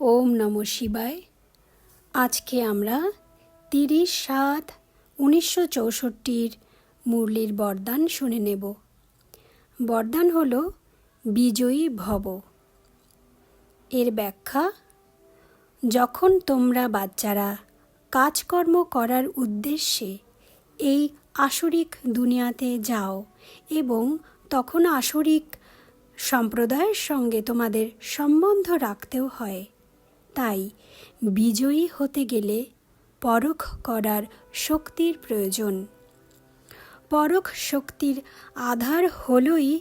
ওম নম শিবায়। আজকে আমরা তিরিশ সাত উনিশশো চৌষট্টির মুরলির বরদান শুনে নেব। বরদান হল বিজয়ী ভব। এর ব্যাখ্যা, যখন তোমরা বাচ্চারা কাজকর্ম করার উদ্দেশ্যে এই আসরিক দুনিয়াতে যাও এবং তখন আসরিক সম্প্রদায়ের সঙ্গে তোমাদের সম্বন্ধ রাখতেও হয় তাই বিজয়ী হতে গেলে পরখ করার শক্তির প্রয়োজন। পরখ শক্তির আধার হলই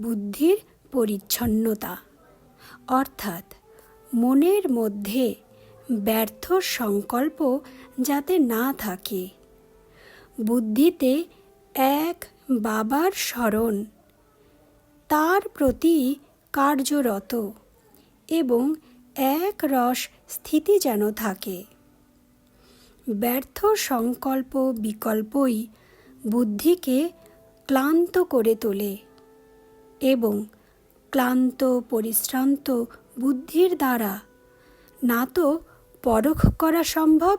বুদ্ধির পরিচ্ছন্নতা। অর্থাৎ মনের মধ্যে ব্যর্থ সংকল্প যাতে না থাকে। বুদ্ধিতে এক বাবার স্মরণ, তার প্রতি কার্যরত এবং এক রস স্থিতি যেন থাকে। ব্যর্থ সংকল্প বিকল্পই বুদ্ধিকে ক্লান্ত করে তোলে এবং ক্লান্ত, পরিশ্রান্ত বুদ্ধির দ্বারা না তো পরখ করা সম্ভব,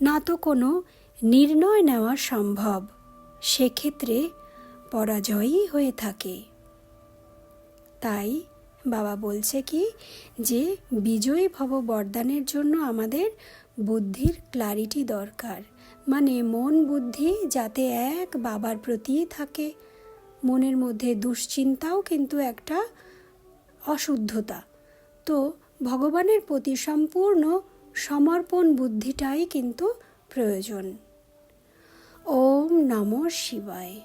না তো কোনো নির্ণয় নেওয়া সম্ভব। সেক্ষেত্রে পরাজয়ই হয়ে থাকে। তাই বাবা বলছে কি যে, বিজয়ী ভব বরদানের জন্য আমাদের বুদ্ধির ক্লারিটি দরকার। মানে মন বুদ্ধি যাতে এক বাবার প্রতি থাকে। মনের মধ্যে দুশ্চিন্তাও কিন্তু একটা অশুদ্ধতা। তো ভগবানের প্রতি সম্পূর্ণ সমর্পণ বুদ্ধিটাই কিন্তু প্রয়োজন। ওম নম শিবায়।